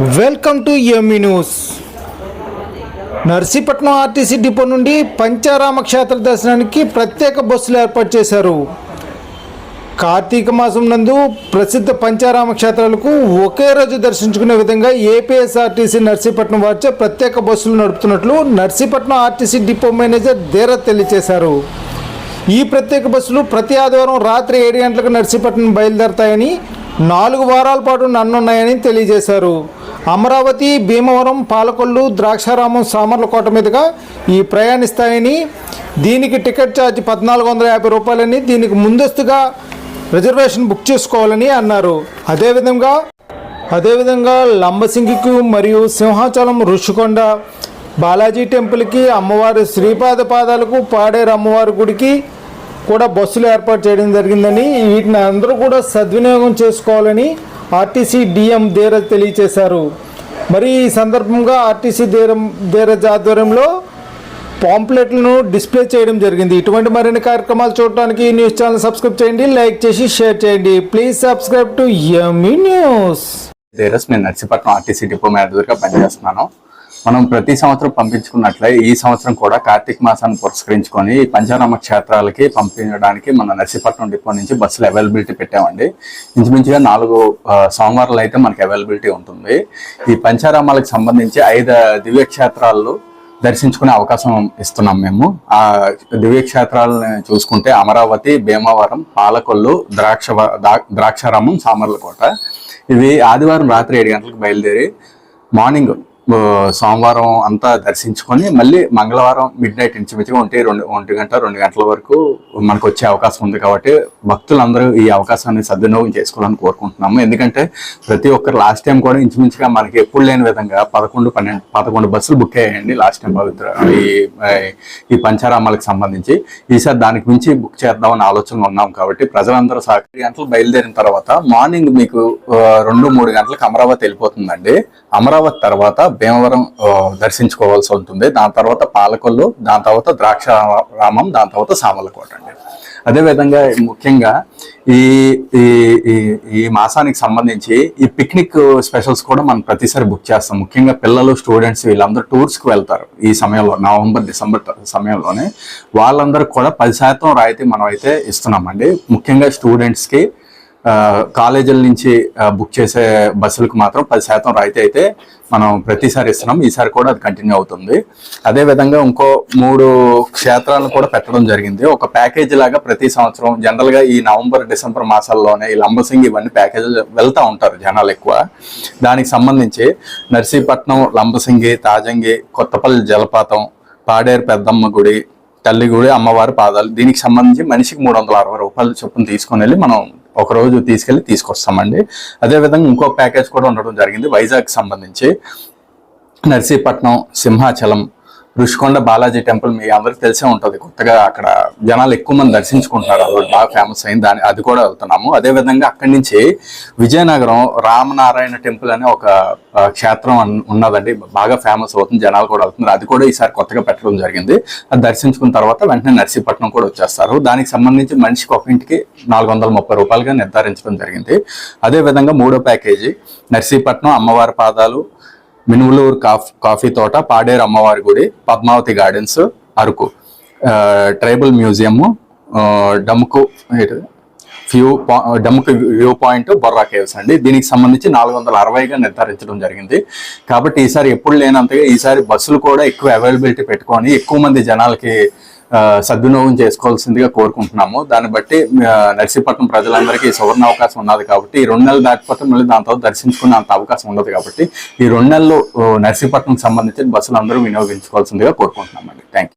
Welcome to ME news. Narsipatnam RTC depot నుండి పంచారామ క్షేత్ర దర్శనానికి ప్రత్యేక బస్సులు ఏర్పాటు చేశారు. కార్తీక మాసం నందు ప్రసిద్ధ పంచారామ క్షేత్రాలకు ఒకే రోజు దర్శించుకునే విధంగా ఏపీఎస్ఆర్టీసీ నర్సీపట్నం వారిచే ప్రత్యేక బస్సులు నడుపుతున్నట్లు Narsipatnam RTC depot manager Dheerat తెలియజేశారు. ఈ ప్రత్యేక బస్సులు ప్రతి ఆదివారం రాత్రి ఏడు గంటలకు నర్సీపట్నం బయలుదేరతాయని నాలుగు వారాల పాటు నన్నున్నాయని తెలియజేశారు. అమరావతి భీమవరం పాలకొల్లు ద్రాక్షారామం సామర్లకోట మీదుగా ఈ ప్రయాణిస్తాయని దీనికి టికెట్ ఛార్జ్ పద్నాలుగు వందల యాభై రూపాయలని దీనికి ముందస్తుగా రిజర్వేషన్ బుక్ చేసుకోవాలని అన్నారు. అదేవిధంగా అదేవిధంగా లంబసింగికి మరియు సింహాచలం ఋషికొండ బాలాజీ టెంపుల్కి అమ్మవారి శ్రీపాద పాదాలకు పాడేరు అమ్మవారి గుడికి కూడా బస్సులు ఏర్పాటు చేయడం జరిగిందని వీటిని అందరూ కూడా సద్వినియోగం చేసుకోవాలని ఆర్టీసీ డిఎం ధీరజ్ తెలియజేశారు మరి ఈ సందర్భంగా ఆర్టీసీ ధీరం ధీరజ్ ఆధ్వర్యంలో పాంప్లెట్లను డిస్ప్లే చేయడం జరిగింది. ఇటువంటి మరిన్ని కార్యక్రమాలు చూడటానికి న్యూస్ ఛానల్ సబ్స్క్రైబ్ చేయండి లైక్ చేసి షేర్ చేయండి. Please subscribe to ME news. ధీరస్ నేను నర్సీపట్నం ఆర్టీసీ డిపో మేనేజర్గా పనిచేస్తున్నాను. మనం ప్రతి సంవత్సరం పంపించుకున్నట్లే ఈ సంవత్సరం కూడా కార్తీక మాసాన్ని పురస్కరించుకొని పంచారామ క్షేత్రాలకి పంపించడానికి మన నర్సీపట్నం డిపో నుంచి బస్సులు అవైలబిలిటీ పెట్టామండి. ఇంచుమించుగా నాలుగు సోమవారాలు అయితే మనకి అవైలబిలిటీ ఉంటుంది. ఈ పంచారామాలకు సంబంధించి ఐదు దివ్యక్షేత్రాలు దర్శించుకునే అవకాశం ఇస్తున్నాం మేము. ఆ దివ్యక్షేత్రాలను చూసుకుంటే అమరావతి భీమవరం పాలకొల్లు ద్రాక్ష ద్రాక్షారామం సామర్లకోట. ఇవి ఆదివారం రాత్రి ఏడు గంటలకు బయలుదేరి మార్నింగ్ సోమవారం అంతా దర్శించుకొని మళ్ళీ మంగళవారం మిడ్ నైట్ ఇంచుమించుగా ఉంటే రెండు ఒంటి గంట రెండు గంటల వరకు మనకు వచ్చే అవకాశం ఉంది కాబట్టి భక్తులందరూ ఈ అవకాశాన్ని సద్వినియోగం చేసుకోవాలని కోరుకుంటున్నాము. ఎందుకంటే ప్రతి ఒక్కరు లాస్ట్ టైం కూడా ఇంచుమించుగా మనకి ఎప్పుడు లేని విధంగా పదకొండు పన్నెండు పదకొండు బస్సులు బుక్ అయ్యాయండి లాస్ట్ టైం పవిత్ర ఈ ఈ పంచారామాలకు సంబంధించి. ఈసారి దానికి మించి బుక్ చేద్దామని ఆలోచనలో ఉన్నాం కాబట్టి ప్రజలందరూ సహకరి గంటలు బయలుదేరిన తర్వాత మార్నింగ్ మీకు రెండు మూడు గంటలకు అమరావతి వెళ్ళిపోతుందండి. అమరావతి తర్వాత భీమవరం దర్శించుకోవాల్సి ఉంటుంది. దాని తర్వాత పాలకొల్లు దాని తర్వాత ద్రాక్ష రామం దాని తర్వాత సామలకోట అండి. అదేవిధంగా ముఖ్యంగా ఈ ఈ ఈ- ఈ మాసానికి సంబంధించి ఈ పిక్నిక్ స్పెషల్స్ కూడా మనం ప్రతిసారి బుక్ చేస్తాం. ముఖ్యంగా పిల్లలు స్టూడెంట్స్ వీళ్ళందరూ టూర్స్కి వెళ్తారు ఈ సమయంలో నవంబర్ డిసెంబర్ సమయంలోనే. వాళ్ళందరూ కూడా పది శాతం రాయితీ మనం అయితే ఇస్తున్నామండి. ముఖ్యంగా స్టూడెంట్స్కి కాలేజీల నుంచి బుక్ చేసే బస్సులకు మాత్రం పది శాతం రాయితీ అయితే మనం ప్రతిసారి ఇస్తున్నాం. ఈసారి కూడా అది కంటిన్యూ అవుతుంది. అదే విధంగా ఇంకో మూడు క్షేత్రాలను కూడా పెట్టడం జరిగింది. ఒక ప్యాకేజ్ లాగా ప్రతి సంవత్సరం జనరల్గా ఈ నవంబర్ డిసెంబర్ మాసాల్లోనే ఈ లంబసింగి ఇవన్నీ ప్యాకేజీలు వెళ్తూ ఉంటారు జనాలు ఎక్కువ. దానికి సంబంధించి నర్సీపట్నం లంబసింగి తాజంగి కొత్తపల్లి జలపాతం పాడేరు పెద్దమ్మ గుడి తల్లి గుడి అమ్మవారి పాదాలు దీనికి సంబంధించి మనిషికి మూడు వందల అరవై రూపాయలు చొప్పున తీసుకొని వెళ్ళి మనం ఒక రోజు తీసుకెళ్ళి తీసుకొస్తామండి. అదేవిధంగా ఇంకో ప్యాకేజ్ కూడా ఉండడం జరిగింది. వైజాగ్ సంబంధించి నర్సీపట్నం సింహాచలం ఋషికొండ బాలాజీ టెంపుల్ మీ అందరికి తెలిసే ఉంటుంది. కొత్తగా అక్కడ జనాలు ఎక్కువ మంది దర్శించుకుంటున్నారు. అది బాగా ఫేమస్ అయింది. దాని అది కూడా వెళ్తున్నాము. అదే విధంగా అక్కడి నుంచి విజయనగరం రామనారాయణ టెంపుల్ అనే ఒక క్షేత్రం ఉన్నదండి. బాగా ఫేమస్ అవుతుంది. జనాలు కూడా వెళ్తున్నారు. అది కూడా ఈసారి కొత్తగా పెట్టడం జరిగింది. అది దర్శించుకున్న తర్వాత వెంటనే నర్సీపట్నం కూడా వచ్చేస్తారు. దానికి సంబంధించి మనిషికి ఒక ఇంటికి నాలుగు వందల ముప్పై రూపాయలుగా నిర్ధారించడం జరిగింది. అదే విధంగా మూడో ప్యాకేజీ నర్సీపట్నం అమ్మవారి పాదాలు మినుములూరు కాఫ్ కాఫీ తోట పాడేరు అమ్మవారి గుడి Padmavathi gardens Araku. Tribal museum డమ్కు view డమ్క్ view point Borra caves అండి. దీనికి సంబంధించి నాలుగు వందల అరవైగా నిర్ధారించడం జరిగింది. కాబట్టి ఈసారి ఎప్పుడు లేనంతగా ఈసారి బస్సులు కూడా ఎక్కువ అవైలబిలిటీ పెట్టుకొని ఎక్కువ మంది జనాలకి సద్వినియోగం చేసుకోవాల్సిందిగా కోరుకుంటున్నాము. దాన్ని బట్టి నర్సీపట్నం ప్రజలందరికీ సువర్ణ అవకాశం ఉన్నది కాబట్టి ఈ రెండు నెలలు దాటిపోతే మళ్ళీ దాని తర్వాత దర్శించుకునే అంత అవకాశం ఉండదు కాబట్టి ఈ రెండు నెలలు నర్సీపట్నం సంబంధించి బస్సులు అందరూ వినియోగించుకోవాల్సిందిగా కోరుకుంటున్నామండి. Thank you